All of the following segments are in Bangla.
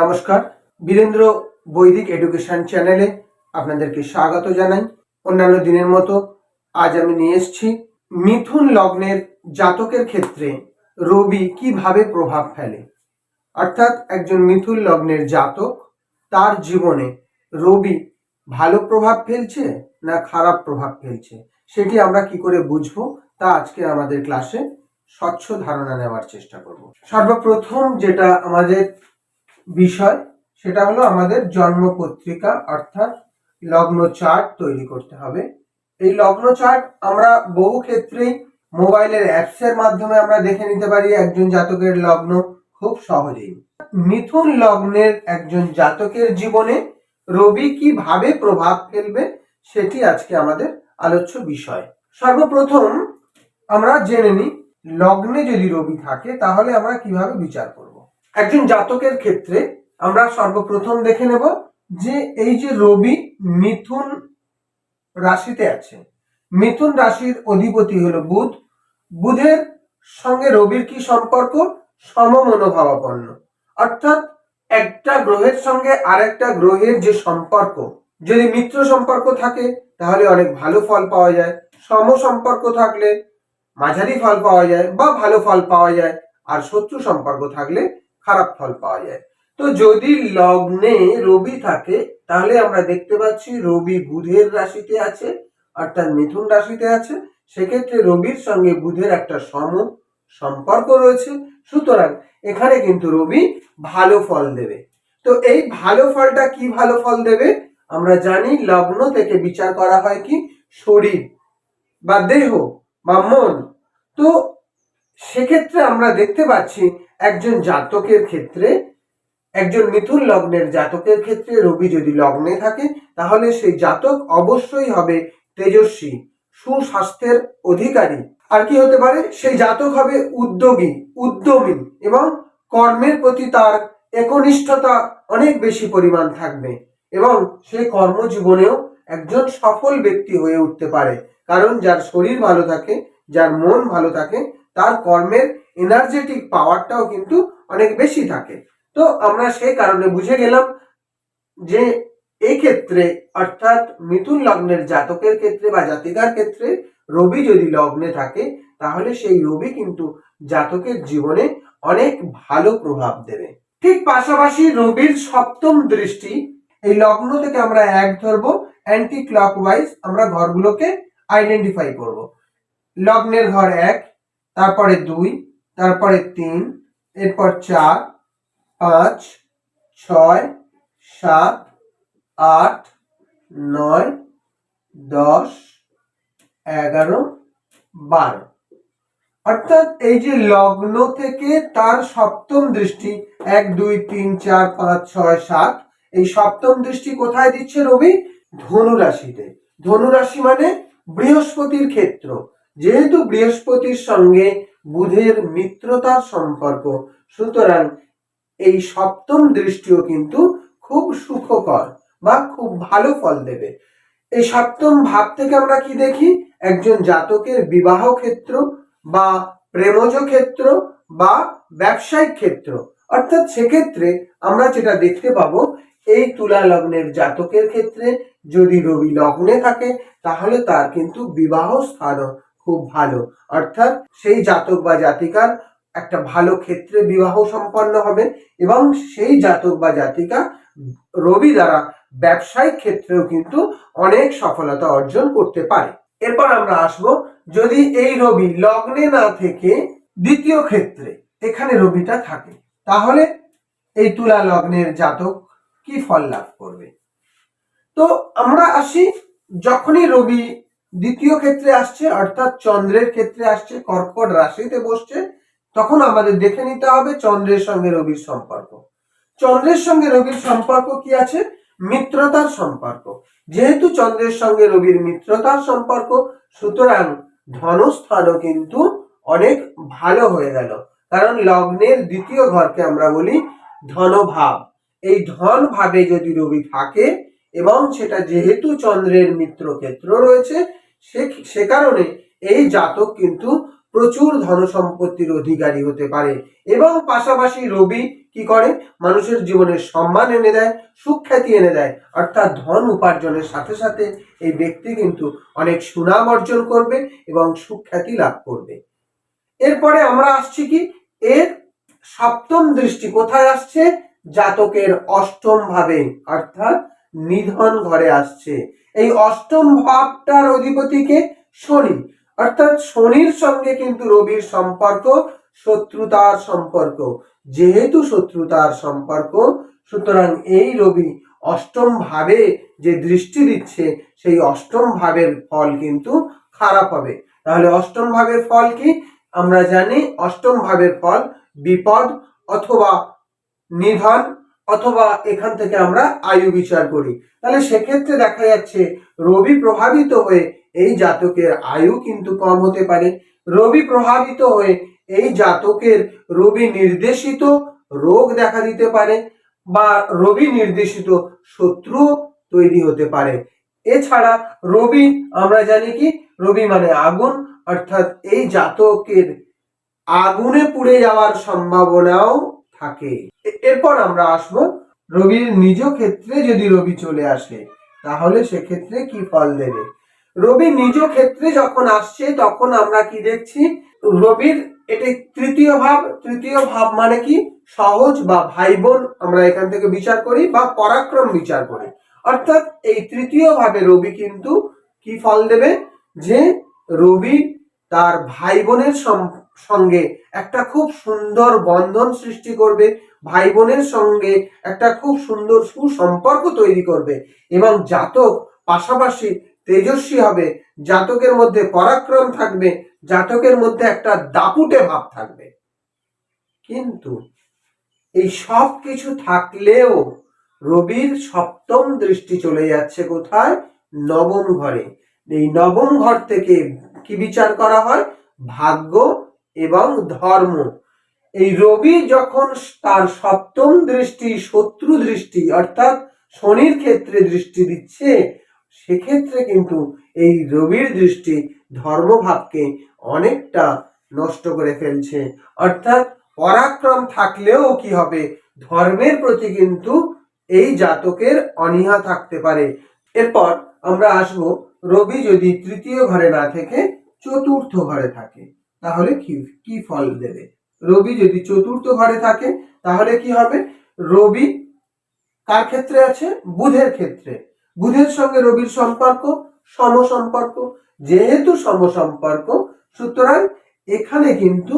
নমস্কার। বীরেন্দ্র বৈদিক এডুকেশন চ্যানেলে আপনাদেরকে স্বাগত জানাই। অন্যান্য দিনের মতো আজ আমি নিয়ে এসেছি মিথুন লগ্নের জাতকের ক্ষেত্রে রবি কীভাবে প্রভাব ফেলে? অর্থাৎ একজন মিথুন লগ্নের জাতক, তার জীবনে রবি ভালো প্রভাব ফেলছে না খারাপ প্রভাব ফেলছে? সেটি আমরা কি করে বুঝব? তা আজকে আমাদের ক্লাসে স্বচ্ছ ধারণা নেওয়ার চেষ্টা করব। সর্বপ্রথম যেটা আমাদের বিষয়, সেটা হলো আমাদের জন্ম পত্রিকা অর্থাৎ লগ্ন চার্ট তৈরি করতে হবে। এই লগ্ন চার্ট আমরা বহু ক্ষেত্রেই মোবাইলের অ্যাপসের মাধ্যমে আমরা দেখে নিতে পারি একজন জাতকের লগ্ন খুব সহজেই। মিথুন লগ্নের একজন জাতকের জীবনে রবি কীভাবে প্রভাব ফেলবে, সেটি আজকে আমাদের আলোচ্য বিষয়। সর্বপ্রথম আমরা জেনে নিই, লগ্নে যদি রবি থাকে, তাহলে আমরা কীভাবে বিচার করব? একজন জাতকের ক্ষেত্রে আমরা সর্বপ্রথম দেখে নেব যে এই যে রবি মিথুন রাশিতে আছে। মিথুন রাশির অধিপতি হলো বুধ। বুধের সঙ্গে রবির কি সম্পর্ক? সমমনোভাবাপন্ন। অর্থাৎ একটা গ্রহের সঙ্গে আরেকটা গ্রহের যে সম্পর্ক, যদি মিত্র সম্পর্ক থাকে, তাহলে অনেক ভালো ফল পাওয়া যায়। সম সম্পর্ক থাকলে মাঝারি ফল পাওয়া যায় বা ভালো ফল পাওয়া যায়। আর শত্রু সম্পর্ক থাকলে খারাপ ফল পাওয়া যায়। তো যদি লগ্নে রবি থাকে, তাহলে আমরা দেখতে পাচ্ছি রবি বুধের রাশিতে আছে, অর্থাৎ মিথুন রাশিতে আছে। সেক্ষেত্রে রবির সঙ্গে বুধের একটা সম সম্পর্ক রয়েছে। সুতরাং এখানে কিন্তু রবি ভালো ফল দেবে। তো এই ভালো ফলটা কি ভালো ফল দেবে? আমরা জানি লগ্ন থেকে বিচার করা হয় কি? শরীর বা দেহ বা মন। তো সেক্ষেত্রে আমরা দেখতে পাচ্ছি একজন জাতকের ক্ষেত্রে, একজন মিথুন লগ্নের জাতকের ক্ষেত্রে রবি যদি লগ্নে থাকে, তাহলে সেই জাতক অবশ্যই হবে তেজস্বী, সুস্বাস্থ্যের অধিকারী। আর কি হতে পারে? সেই জাতক হবে উদ্যোগী, উদ্যমী এবং কর্মের প্রতি তার একনিষ্ঠতা অনেক বেশি পরিমাণ থাকবে এবং সে কর্মজীবনেও একজন সফল ব্যক্তি হয়ে উঠতে পারে। কারণ যার শরীর ভালো থাকে, যার মন ভালো থাকে তার কর্মের এনার্জেটিক পাওয়ারটাও কিন্তু অনেক বেশি থাকে। তো আমরা সেই কারণে বুঝে গেলাম যে এই ক্ষেত্রে অর্থাৎ মিথুন লগ্নের জাতকের ক্ষেত্রে বা জাতিকার ক্ষেত্রে রবি যদি লগ্নে থাকে, তাহলে সেই রবি কিন্তু জাতকের জীবনে অনেক ভালো প্রভাব দেবে। ঠিক পাশাপাশি রবির সপ্তম দৃষ্টি, এই লগ্ন থেকে আমরা এক ধরবো অ্যান্টি ক্লকওয়াইজ আমরা ঘরগুলোকে আইডেন্টিফাই করব। লগ্নের ঘর এক তারপরে দুই, তারপরে তিন, এরপর চার, পাঁচ, ছয়, সাত, আট, নয়, দশ, এগারো, বারো। অর্থাৎ এই যে লগ্ন থেকে তার সপ্তম দৃষ্টি, এক, দুই, তিন, চার, পাঁচ, ছয়, সাত, এই সপ্তম দৃষ্টি কোথায় দিচ্ছে রবি? ধনুরাশিতে। ধনুরাশি মানে বৃহস্পতির ক্ষেত্র। যেহেতু বৃহস্পতির সঙ্গে বুধের মিত্রতার সম্পর্ক, সুতরাং এই সপ্তম দৃষ্টিও কিন্তু খুব সুখকর বা খুব ভালো ফল দেবে। এই সপ্তম ভাব থেকে আমরা কি দেখি? একজন জাতকের বিবাহ ক্ষেত্র বা প্রেমজ ক্ষেত্র বা ব্যবসায়িক ক্ষেত্র। অর্থাৎ সেক্ষেত্রে আমরা যেটা দেখতে পাবো, এই তুলা লগ্নের জাতকের ক্ষেত্রে যদি রবি লগ্নে থাকে, তাহলে তার কিন্তু বিবাহ স্থানও খুব ভালো। অর্থাৎ সেই জাতক বা জাতিকার একটা ভালো ক্ষেত্রে বিবাহ সম্পন্ন হবে এবং সেই জাতক বা জাতিকা রবি দ্বারা ব্যবসায়িক ক্ষেত্রেও কিন্তু অনেক সফলতা অর্জন করতে পারে। এরপর আমরা আসব যদি এই রবি লগ্নে না থেকে দ্বিতীয় ক্ষেত্রে এখানে রবিটা থাকে, তাহলে এই তুলা লগ্নের জাতক কি ফল লাভ করবে? তো আমরা আসি যখনই রবি দ্বিতীয় ক্ষেত্রে আসছে, অর্থাৎ চন্দ্রের ক্ষেত্রে আসছে, কর্কট রাশিতে বসছে, তখন আমাদের দেখে নিতে হবে চন্দ্রের সঙ্গে রবির সম্পর্ক। চন্দ্রের সঙ্গে রবির সম্পর্ক কি আছে? মিত্রতার সম্পর্ক। যেহেতু চন্দ্রের সঙ্গে রবির মিত্রতার সম্পর্ক, সুতরাং ধনস্থানও কিন্তু অনেক ভালো হয়ে গেল। কারণ লগ্নের দ্বিতীয় ঘরকে আমরা বলি ধনভাব। এই ধন ভাবে যদি রবি থাকে, এবং সেটা যেহেতু চন্দ্রের মিত্র ক্ষেত্র রয়েছে সে সে কারণে এই জাতক কিন্তু প্রচুর ধন সম্পত্তির অধিকারী হতে পারে। এবং পাশাপাশি রবি কি করে? মানুষের জীবনে সম্মান এনে দেয়, সুখ্যাতি এনে দেয়। অর্থাৎ ধন উপার্জনের সাথে সাথে এই ব্যক্তি কিন্তু অনেক সুনাম অর্জন করবে এবং সুখ্যাতি লাভ করবে। এরপরে আমরা আসছি কি? এর সপ্তম দৃষ্টি কোথায় আসছে? জাতকের অষ্টম ভাবে, অর্থাৎ নিধন ঘরে আসছে। এই অষ্টম ভাবটার অধিপতিকে শনি। অর্থাৎ শনির সঙ্গে কিন্তু রবির সম্পর্ক, শত্রুতার সম্পর্ক। যেহেতু শত্রুতার সম্পর্ক, সুতরাং এই রবি অষ্টম ভাবে যে দৃষ্টি দিচ্ছে, সেই অষ্টম ভাবের ফল কিন্তু খারাপ হবে। তাহলে অষ্টম ভাবের ফল কি? আমরা জানি অষ্টম ভাবের ফল বিপদ অথবা নিধন। অথবা এখান থেকে আমরা আয়ু বিচার করি। তাহলে সেক্ষেত্রে দেখা যাচ্ছে, রবি প্রভাবিত হয়ে এই জাতকের আয়ু কিন্তু কম হতে পারে। রবি প্রভাবিত হয়ে এই জাতকের রবি নির্দেশিত রোগ দেখা দিতে পারে বা রবি নির্দেশিত শত্রু তৈরি হতে পারে। এছাড়া রবি, আমরা জানি কি, রবি মানে আগুন, অর্থাৎ এই জাতকের আগুনে পুড়ে যাওয়ার সম্ভাবনাও থাকে। এরপর আমরা আসব রবির নিজ ক্ষেত্রে যদি রবি চলে আসে, তাহলে সেক্ষেত্রে কি ফল দেবে? রবি নিজ ক্ষেত্রে যখন আসছে, তখন আমরা কি দেখছি? রবির এটি তৃতীয় ভাব তৃতীয় ভাব মানে কি? সহজ বা ভাই বোন আমরা এখান থেকে বিচার করি বা পরাক্রম বিচার করি। অর্থাৎ এই তৃতীয় ভাবে রবি কিন্তু কি ফল দেবে? যে রবি তার ভাই বোনের সঙ্গে একটা খুব সুন্দর বন্ধন সৃষ্টি করবে ভাই বোনের সঙ্গে একটা খুব সুন্দর সুসম্পর্ক তৈরি করবে এবং জাতক পাশাপাশি তেজস্বী হবে। জাতকের মধ্যে পরাক্রম থাকবে, জাতকের মধ্যে একটা দাপুটে ভাব থাকবে। কিন্তু এই সব কিছু থাকলেও রবির সপ্তম দৃষ্টি চলে যাচ্ছে কোথায়? নবম ঘরে। এই নবম ঘর থেকে কি বিচার করা হয়? ভাগ্য এবং ধর্ম। এই রবি যখন তার সপ্তম দৃষ্টি শত্রু দৃষ্টি, অর্থাৎ শনির ক্ষেত্রে দৃষ্টি দিচ্ছে, সেক্ষেত্রে কিন্তু এই রবির দৃষ্টি ধর্মভাবকে অনেকটা নষ্ট করে ফেলছে। অর্থাৎ পরাক্রম থাকলেও কি হবে? ধর্মের প্রতি কিন্তু এই জাতকের অনীহা থাকতে পারে। এরপর আমরা আসব রবি যদি তৃতীয় ঘরে না থেকে চতুর্থ ঘরে থাকে। তাহলে কি কি ফল দেবে? রবি যদি চতুর্থ ঘরে থাকে, তাহলে কি হবে? রবি কার ক্ষেত্রে আছে? বুধের ক্ষেত্রে। বুধের সঙ্গে রবির সম্পর্ক সম সম্পর্ক যেহেতু সম সম্পর্ক সুতরাং এখানে কিন্তু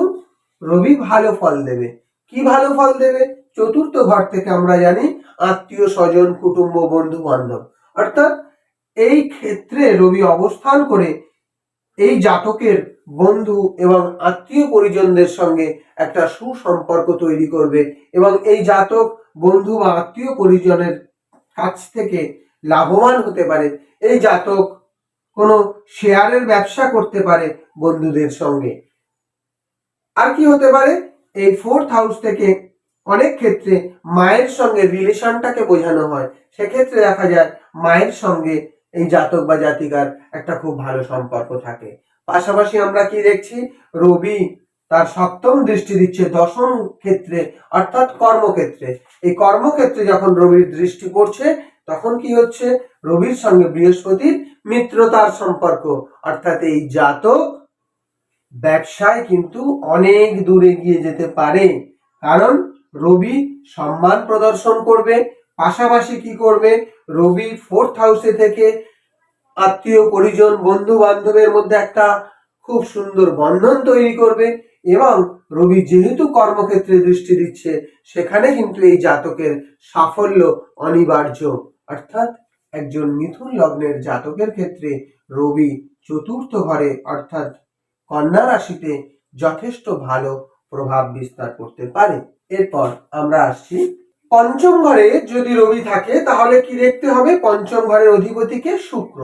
রবি ভালো ফল দেবে। কি ভালো ফল দেবে? চতুর্থ ঘর থেকে আমরা জানি, আত্মীয় স্বজন, কুটুম্ব বন্ধু বান্ধব অর্থাৎ এই ক্ষেত্রে রবি অবস্থান করে এই জাতকের বন্ধু এবং আত্মীয় পরিজনদের সঙ্গে একটা সুসম্পর্ক তৈরি করবে এবং এই জাতক বন্ধু বা আত্মীয় পরিজনের কাছ থেকে লাভবান হতে পারে। এই জাতক কোনো শেয়ারের ব্যবসা করতে পারে বন্ধুদের সঙ্গে। আর কি হতে পারে? এই ফোর্থ হাউস থেকে অনেক ক্ষেত্রে মায়ের সঙ্গে রিলেশনটাকে বোঝানো হয়। সেক্ষেত্রে দেখা যায় মায়ের সঙ্গে এই জাতক বা জাতিকার একটা খুব ভালো সম্পর্ক থাকে। পাশাপাশি আমরা কি দেখছি? রবি তার সপ্তম দৃষ্টি দিচ্ছে দশম ক্ষেত্রে, অর্থাৎ কর্মক্ষেত্রে। এই কর্মক্ষেত্রে যখন রবির দৃষ্টি পড়ছে, তখন কি হচ্ছে? রবির সঙ্গে বৃহস্পতির মিত্রতার সম্পর্ক। অর্থাৎ এই জাতক ব্যবসায় কিন্তু অনেক দূরে গিয়ে যেতে পারে। কারণ রবি সম্মান প্রদর্শন করবে, পাশাপাশি কি করবে? রবি ফোর্থ হাউসে থেকে আত্মীয় পরিজন বন্ধু বান্ধবের মধ্যে একটা খুব সুন্দর বন্ধন তৈরি করবে এবং রবি যেহেতু কর্মক্ষেত্রে দৃষ্টি দিচ্ছে, সেখানে কিন্তু এই জাতকের সাফল্য অনিবার্য। অর্থাৎ একজন মিথুন লগ্নের জাতকের ক্ষেত্রে রবি চতুর্থ ঘরে, অর্থাৎ কন্যা রাশিতে যথেষ্ট ভালো প্রভাব বিস্তার করতে পারে। এরপর আমরা আসছি পঞ্চম ঘরে যদি রবি থাকে, তাহলে কি দেখতে হবে? পঞ্চম ঘরের অধিপতিকে শুক্র।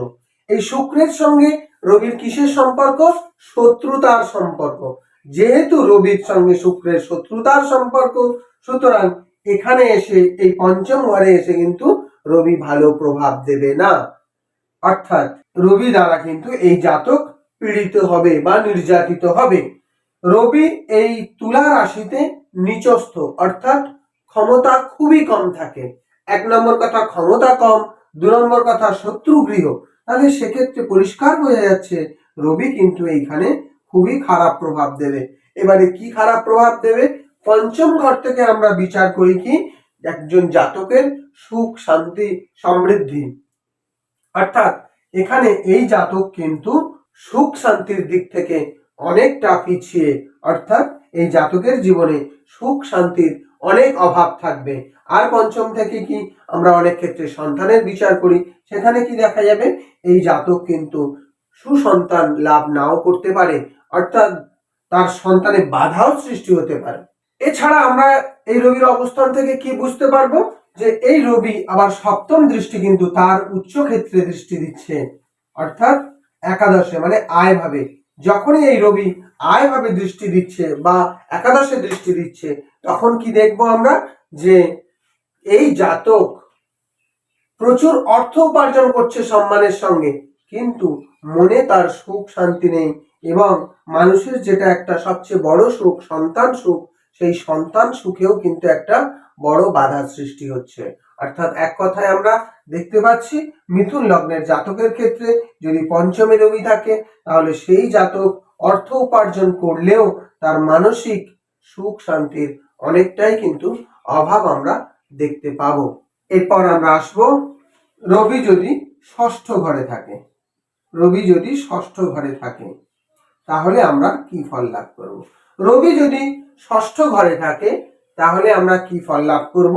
এই শুক্রের সঙ্গে রবির কিসের সম্পর্ক? শত্রুতার সম্পর্ক। যেহেতু রবির সঙ্গে শুক্রের শত্রুতার সম্পর্ক, সুতরাং এখানে এসে, এই পঞ্চম ঘরে এসে কিন্তু রবি ভালো প্রভাব দেবে না। অর্থাৎ রবি দ্বারা কিন্তু এই জাতক পীড়িত হবে বা নির্যাতিত হবে। রবি এই তুলা রাশিতে নিচস্থ, অর্থাৎ ক্ষমতা খুবই কম থাকে। এক নম্বর কথা ক্ষমতা কম, দু নম্বর কথা শত্রু গৃহ। তাহলে সেক্ষেত্রে পরিষ্কার বোঝা যাচ্ছে, রবি কিন্তু এইখানে খুবই খারাপ প্রভাব দেবে। এবারে কি খারাপ প্রভাব দেবে? পঞ্চম ঘর থেকে আমরা বিচার করি কি, একজন জাতকের সুখ, শান্তি, সমৃদ্ধি। অর্থাৎ এখানে এই জাতক কিন্তু সুখ, শান্তির দিক থেকে অনেকটা পিছিয়ে। অর্থাৎ এই জাতকের জীবনে সুখ, শান্তির অনেক অভাব থাকবে। আর পঞ্চম থেকে কি আমরা অনেক ক্ষেত্রে সন্তানের বিচার করি, সেখানে কি দেখা যাবে? এই জাতক কিন্তু সুসন্তান লাভ নাও করতে পারে, অর্থাৎ তার সন্তানে বাধাও সৃষ্টি হতে পারে। এছাড়া আমরা এই রবির অবস্থান থেকে কি বুঝতে পারব? যে এই রবি আবার সপ্তম দৃষ্টি কিন্তু তার উচ্চ ক্ষেত্রে দৃষ্টি দিচ্ছে, অর্থাৎ একাদশে মানে আয় ভাবে। যখনই এই রবি আয় ভাবে দৃষ্টি দিচ্ছে বা একাদশে দৃষ্টি দিচ্ছে, তখন কি দেখব আমরা? যে এই জাতক প্রচুর অর্থ উপার্জন করছে সম্মানের সঙ্গে, কিন্তু মনে তার সুখ শান্তি নেই এবং মানুষের যেটা একটা সবচেয়ে বড় সুখ, সন্তান সুখ, সেই সন্তান সুখেও কিন্তু একটা বড় বাধা সৃষ্টি হচ্ছে। অর্থাৎ এক কথায় আমরা দেখতে পাচ্ছি, মিথুন লগ্নের জাতকের ক্ষেত্রে যদি পঞ্চমী রবি থাকে, তাহলে সেই জাতক অর্থ উপার্জন করলেও তার মানসিক সুখ শান্তির অনেকটাই কিন্তু অভাব আমরা দেখতে পাবো। এরপর আমরা আসব রবি যদি ষষ্ঠ ঘরে থাকে। রবি যদি ষষ্ঠ ঘরে থাকে, তাহলে আমরা কি ফল লাভ করব? রবি যদি ষষ্ঠ ঘরে থাকে, তাহলে আমরা কি ফল লাভ করব?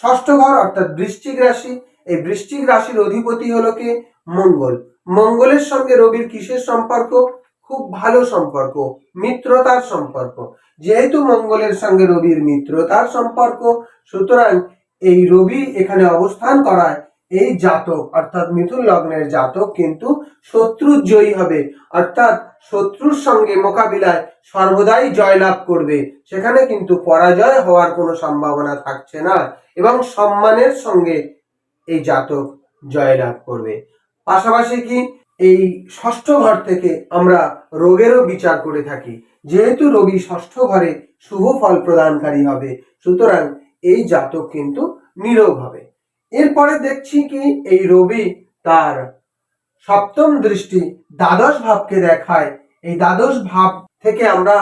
ষষ্ঠ ঘর অর্থাৎ বৃশ্চিক রাশি। এই বৃশ্চিক রাশির অধিপতি হলো কে? মঙ্গল। মঙ্গলের সঙ্গে রবির কিসের সম্পর্ক? খুব ভালো সম্পর্ক, মিত্রতার সম্পর্ক। যেহেতু মঙ্গলের সঙ্গে রবির মিত্রতার সম্পর্ক, সুতরাং এই রবি এখানে অবস্থান করায় এই জাতক, অর্থাৎ মিথুন লগ্নের জাতক কিন্তু শত্রুর জয়ী হবে। অর্থাৎ শত্রুর সঙ্গে মোকাবিলায় সর্বদাই জয়লাভ করবে। সেখানে কিন্তু পরাজয় হওয়ার কোনো সম্ভাবনা থাকছে না এবং সম্মানের সঙ্গে এই জাতক জয়লাভ করবে। পাশাপাশি কি এই ষষ্ঠ ঘর থেকে আমরা রোগেরও বিচার করে থাকি। যেহেতু রবি ষষ্ঠ ঘরে শুভ ফল প্রদানকারী হবে, সুতরাং এই জাতক কিন্তু নিরোগ হবে। এরপরে দেখছি কি এই রবি তার সপ্তম দৃষ্টি দ্বাদশ ভাবকে দেখায়। এই দ্বাদশ ভাব থেকে আমরা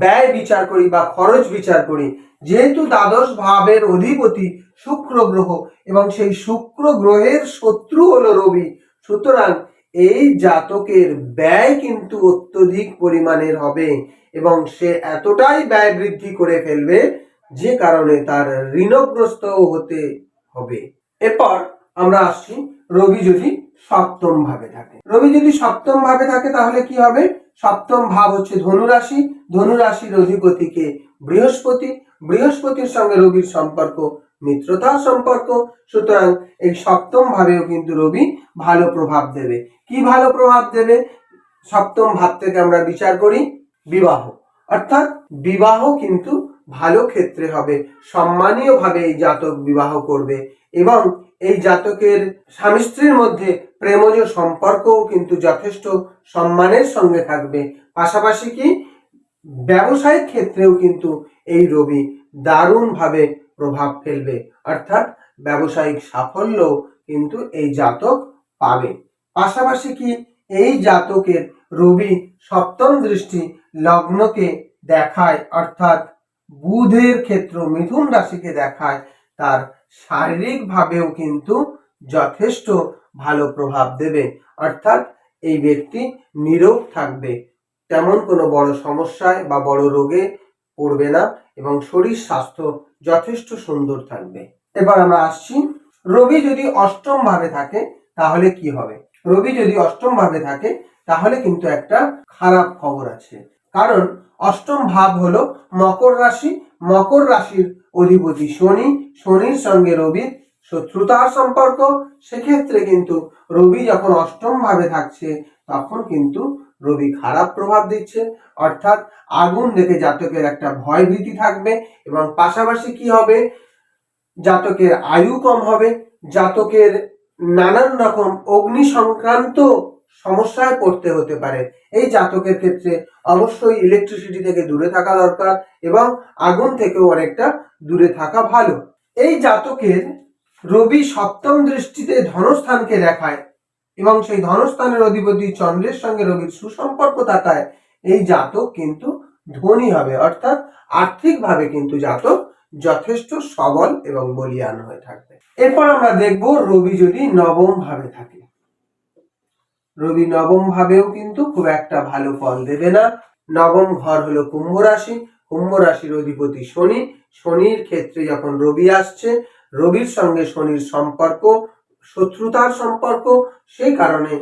ব্যয় বিচার করি বা খরচ বিচার করি। যেহেতু দ্বাদশ ভাবের অধিপতি শুক্র গ্রহ এবং সেই শুক্র গ্রহের শত্রু হলো রবি, সুতরাং এই জাতকের ব্যয় কিন্তু অত্যধিক পরিমাণের হবে এবং সে এতটাই ব্যয় বৃদ্ধি করে ফেলবে যে কারণে তার ঋণগ্রস্ত হতে হবে। এরপর আমরা আসছি রবি যদি সপ্তম ভাবে থাকে। রবি যদি সপ্তম ভাবে থাকে তাহলে কি হবে? সপ্তম ভাব হচ্ছে ধনুরাশি। ধনুরাশির অধিপতিকে বৃহস্পতি। বৃহস্পতির সঙ্গে রবির সম্পর্ক মিত্রতার সম্পর্ক। সুতরাং এই সপ্তম ভাবেও কিন্তু রবি ভালো প্রভাব দেবে। কি ভালো প্রভাব দেবে? সপ্তম ভাব থেকে আমরা বিচার করি, বিবাহ। অর্থাৎ বিবাহ কিন্তু ভালো ক্ষেত্রে হবে। সম্মানীয় ভাবে এই জাতক বিবাহ করবে এবং এই জাতকের স্বামী স্ত্রীর মধ্যে প্রেমজ সম্পর্কও কিন্তু যথেষ্ট সম্মানের সঙ্গে থাকবে। পাশাপাশি কি? ব্যবসায়িক ক্ষেত্রেও কিন্তু এই রবি দারুণভাবে প্রভাব ফেলবে। অর্থাৎ ব্যবসায়িক সাফল্য কিন্তু এই জাতক পাবে। পাশাপাশি কি এই জাতকের রবি সপ্তম দৃষ্টি লগ্নকে দেখায়, অর্থাৎ বুধের ক্ষেত্র মিথুন রাশিকে দেখায়, তার শারীরিকভাবেও কিন্তু যথেষ্ট ভালো প্রভাব দেবে। অর্থাৎ এই ব্যক্তি নিরোগ থাকবে। তেমন কোনো বড় সমস্যায় বা বড় রোগে পড়বে না এবং শরীর স্বাস্থ্য যথেষ্ট সুন্দর থাকবে। এবার আমরা আসছি, রবি যদি অষ্টম ভাবে থাকে, তাহলে কি হবে? রবি যদি অষ্টম ভাবে থাকে, তাহলে কিন্তু একটা খারাপ খবর আছে। কারণ অষ্টম ভাব হলো মকর রাশি। মকর রাশির অধিপতি শনি। শনির সঙ্গে রবির শত্রুতার সম্পর্ক। সেক্ষেত্রে কিন্তু রবি যখন অষ্টম ভাবে থাকছে, তখন কিন্তু রবি খারাপ প্রভাব দিচ্ছে, অর্থাৎ আগুন দেখে জাতকের একটা ভয় ভীতি থাকবে এবং পাশাপাশি কি হবে? জাতকের আয়ু কম হবে, জাতকের নানান রকম অগ্নি সংক্রান্ত সমস্যায় পড়তে হতে পারে। এই জাতকের ক্ষেত্রে অবশ্যই ইলেকট্রিসিটি থেকে দূরে থাকা দরকার এবং আগুন থেকেও অনেকটা দূরে থাকা ভালো। এই জাতকের রবি সপ্তম দৃষ্টিতে ধনস্থানকে দেখায়। এবং সেই ধনস্থানের অধিপতি চন্দ্রের সঙ্গে রবির সুসম্পর্ক থাকায় এই জাতক কিন্তু ধনী হবে। অর্থাৎ আর্থিকভাবে কিন্তু জাতক যথেষ্ট সবল এবং বলিয়ান হয়ে থাকবে। এরপর আমরা দেখব রবি যদি নবম ভাবে থাকে। রবি নবম ভাবেও কিন্তু খুব একটা ভালো ফল দেবে না। নবম ঘর হলো কুম্ভ রাশি। কুম্ভ রাশির অধিপতি শনি। শনির ক্ষেত্রে যখন রবি আসছে, রবির সঙ্গে শনির সম্পর্ক শত্রুতার সম্পর্ক, সেই কারণে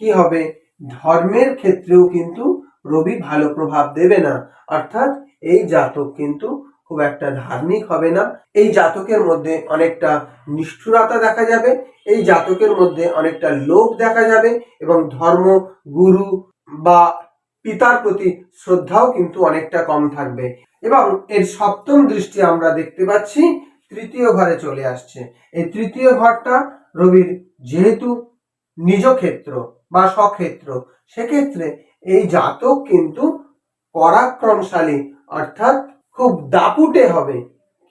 কি হবে? ধর্মের ক্ষেত্রেও কিন্তু রবি ভালো প্রভাব দেবে না। অর্থাৎ এই জাতক কিন্তু খুব একটা ধার্মিক হবে না। এই জাতকের মধ্যে অনেকটা নিষ্ঠুরতা দেখা যাবে, এই জাতকের মধ্যে অনেকটা লোভ দেখা যাবে এবং ধর্ম, গুরু বা পিতার প্রতি শ্রদ্ধাও কিন্তু অনেকটা কম থাকবে। এবং এর সপ্তম দৃষ্টি আমরা দেখতে পাচ্ছি, তৃতীয় ঘরে চলে আসছে। এই তৃতীয় ঘরটা রবির যেহেতু নিজ ক্ষেত্র বা স্বক্ষেত্র সেক্ষেত্রে এই জাতক কিন্তু পরাক্রমশালী, অর্থাৎ খুব দাপুটে হবে।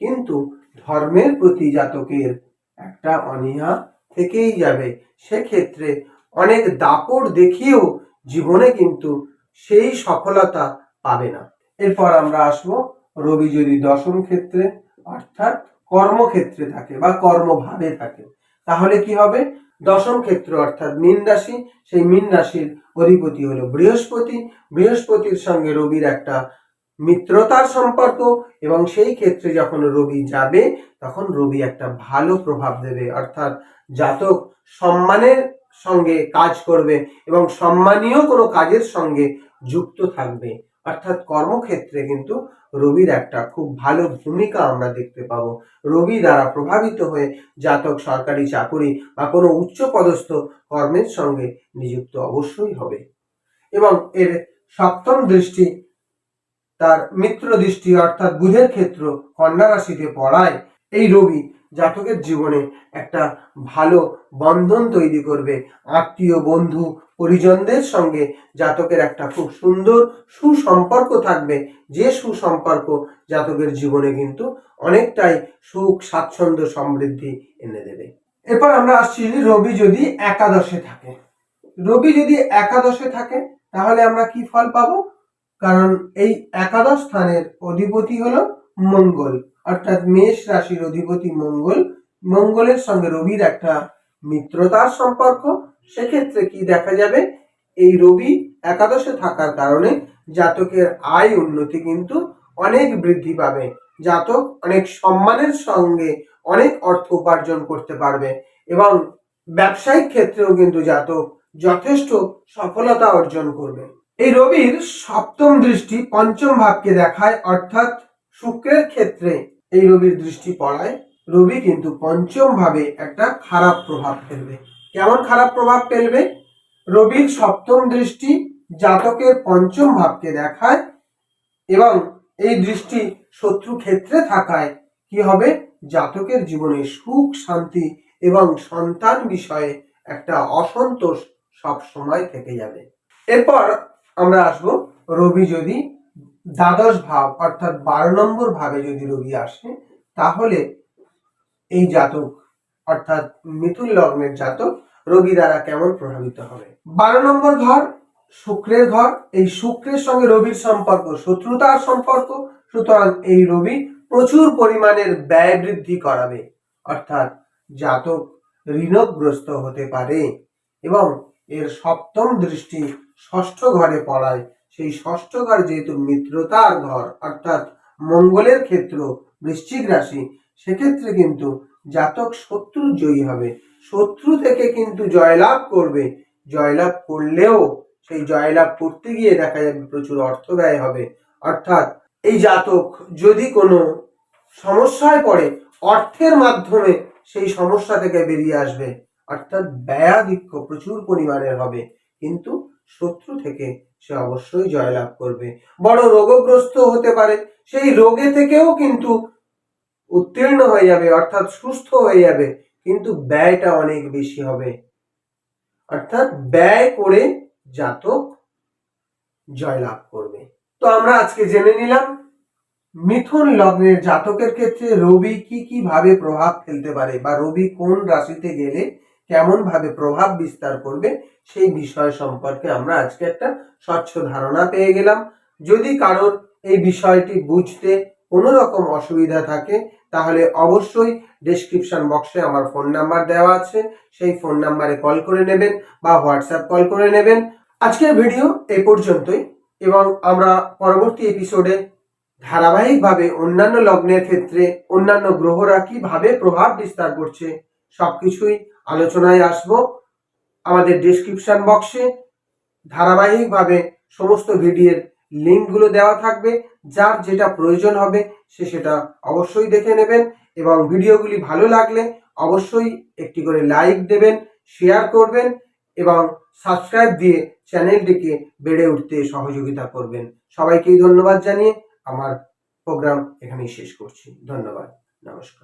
কিন্তু ধর্মের প্রতি জাতকের একটা অনীহা থেকেই যাবে। সেক্ষেত্রে অনেক দাপট দেখিয়েও জীবনে কিন্তু সেই সফলতা পাবে না। এরপর আমরা আসব রবি যদি দশম ক্ষেত্রে, অর্থাৎ কর্মক্ষেত্রে থাকে বা কর্মভাবে থাকে। তাহলে কি হবে? দশম ক্ষেত্র অর্থাৎ মীন রাশি, সেই মীন রাশির অধিপতি হলো বৃহস্পতি। বৃহস্পতির সঙ্গে রবির একটা মিত্রতার সম্পর্ক এবং সেই ক্ষেত্রে যখন রবি যাবে, তখন রবি একটা ভালো প্রভাব দেবে। অর্থাৎ জাতক সম্মানের সঙ্গে কাজ করবে এবং সম্মানীয় কোনো কাজের সঙ্গে যুক্ত থাকবে। অর্থাৎ কর্মক্ষেত্রে কিন্তু রবির একটা খুব ভালো ভূমিকা আমরা দেখতে পাব। রবি দ্বারা প্রভাবিত হয়ে জাতক, সরকারি চাকুরি বা কোনো উচ্চ পদস্থ কর্মের সঙ্গে নিযুক্ত অবশ্যই হবে। এবং এর সপ্তম দৃষ্টি তার মিত্র দৃষ্টি অর্থাৎ বুধের ক্ষেত্র কন্যা রাশিতে পড়ায় এই রবি জাতকের জীবনে একটা ভালো বন্ধন তৈরি করবে। আত্মীয়, বন্ধু, পরিজনদের সঙ্গে জাতকের একটা খুব সুন্দর সুসম্পর্ক থাকবে। যে সুসম্পর্ক জাতকের জীবনে কিন্তু অনেকটাই সুখ, স্বাচ্ছন্দ্য, সমৃদ্ধি এনে দেবে। এরপর আমরা আসছি রবি যদি একাদশে থাকে। রবি যদি একাদশে থাকে, তাহলে আমরা কি ফল পাবো? কারণ এই একাদশ স্থানের অধিপতি হলো মঙ্গল। অর্থাৎ মেষ রাশির অধিপতি মঙ্গল। মঙ্গলের সঙ্গে রবির একটা মিত্রতার সম্পর্ক। সেক্ষেত্রে কি দেখা যাবে? এই রবি একাদশে থাকার কারণে জাতকের আয় উন্নতি কিন্তু অনেক বৃদ্ধি পাবে। জাতক অনেক সম্মানের সঙ্গে অনেক অর্থ উপার্জন করতে পারবে এবং ব্যবসায়িক ক্ষেত্রেও কিন্তু জাতক যথেষ্ট সফলতা অর্জন করবে। এই রবির সপ্তম দৃষ্টি পঞ্চম ভাবকে দেখায়, অর্থাৎ শুক্রের ক্ষেত্রে এই রবির দৃষ্টি পড়ায় রবি কিন্তু পঞ্চম ভাবে একটা খারাপ প্রভাব ফেলবে। কেমন খারাপ প্রভাব ফেলবে? রবির সপ্তম দৃষ্টি জাতকের পঞ্চম ভাবকে দেখায় এবং এই দৃষ্টি শত্রু ক্ষেত্রে থাকায় কি হবে? জাতকের জীবনে সুখ, শান্তি এবং সন্তান বিষয়ে একটা অসন্তোষ সব সময় থেকে যাবে। এরপর আমরা আসব রবি যদি দ্বাদশ ভাব অর্থাৎ বারো নম্বর ভাবে যদি রবি আসে, তাহলে এই জাতক অর্থাৎ মিথুন লগ্নের জাতক রবি দ্বারা কেমন প্রভাবিত হবে? বারো নম্বর ঘর, শুক্রের ঘর। এই শুক্রের সঙ্গে রবির সম্পর্ক, শত্রুতার সম্পর্ক। সুতরাং এই রবি প্রচুর পরিমাণের ব্যয় বৃদ্ধি করাবে। অর্থাৎ জাতক ঋণগ্রস্ত হতে পারে এবং এর সপ্তম দৃষ্টি ষষ্ঠ ঘরে পড়ায় সেই ষষ্ঠ ঘর যেহেতু মিত্রতার ঘর, অর্থাৎ মঙ্গলের ক্ষেত্র, বৃশ্চিক রাশি, সেক্ষেত্রে কিন্তু জাতক শত্রু জয়ী হবে। শত্রু থেকে কিন্তু জয়লাভ করবে। জয়লাভ করলেও সেই জয়লাভ করতে গিয়ে দেখা যাবে প্রচুর অর্থ ব্যয় হবে। অর্থাৎ এই জাতক যদি কোনো সমস্যায় পড়ে, অর্থের মাধ্যমে সেই সমস্যা থেকে বেরিয়ে আসবে। অর্থাৎ ব্যয়াধিক্য প্রচুর পরিমাণের হবে। কিন্তু শত্রু থেকে সে অবশ্যই জয়লাভ করবে। বড় রোগগ্রস্ত হতে পারে, সেই রোগে থেকেও কিন্তু উত্তীর্ণ হয়ে যাবে, অর্থাৎ সুস্থ হয়ে যাবে, কিন্তু ব্যয়টা অনেক বেশি হবে। অর্থাৎ ব্যয় করে জাতক জয়লাভ করবে। তো আমরা আজকে জেনে নিলাম, মিথুন লগ্নের জাতকের ক্ষেত্রে রবি কি কি ভাবে প্রভাব ফেলতে পারে বা রবি কোন রাশিতে গেলে কেমন ভাবে প্রভাব বিস্তার করবে সেই বিষয় সম্পর্কে আমরা আজকে একটা স্বচ্ছ ধারণা পেয়ে গেলাম। যদি কারোর এই বিষয়টি বুঝতে কোনো রকম অসুবিধা থাকে, তাহলে অবশ্যই ডেসক্রিপশন বক্সে আমার ফোন নাম্বার দেওয়া আছে। সেই ফোন নাম্বারে কল করে নেবেন বা হোয়াটসঅ্যাপ কল করে নেবেন। আজকের ভিডিও এ পর্যন্তই এবং আমরা পরবর্তী এপিসোডে ধারাবাহিকভাবে অন্যান্য লগ্নের ক্ষেত্রে অন্যান্য গ্রহরা কীভাবে প্রভাব বিস্তার করছে, সবকিছুই আলোচনায় আসব। আমাদের ডেসক্রিপশন বক্সে ধারাবাহিকভাবে সমস্ত ভিডিওর লিঙ্কগুলো দেওয়া থাকবে। যার যেটা প্রয়োজন হবে সে সেটা অবশ্যই দেখে নেবেন এবং ভিডিওগুলি ভালো লাগলে অবশ্যই একটি করে লাইক দেবেন শেয়ার করবেন এবং সাবস্ক্রাইব দিয়ে চ্যানেলটিকে বেড়ে উঠতে সহযোগিতা করবেন। সবাইকেই ধন্যবাদ জানিয়ে আমার প্রোগ্রাম এখানেই শেষ করছি। ধন্যবাদ। নমস্কার।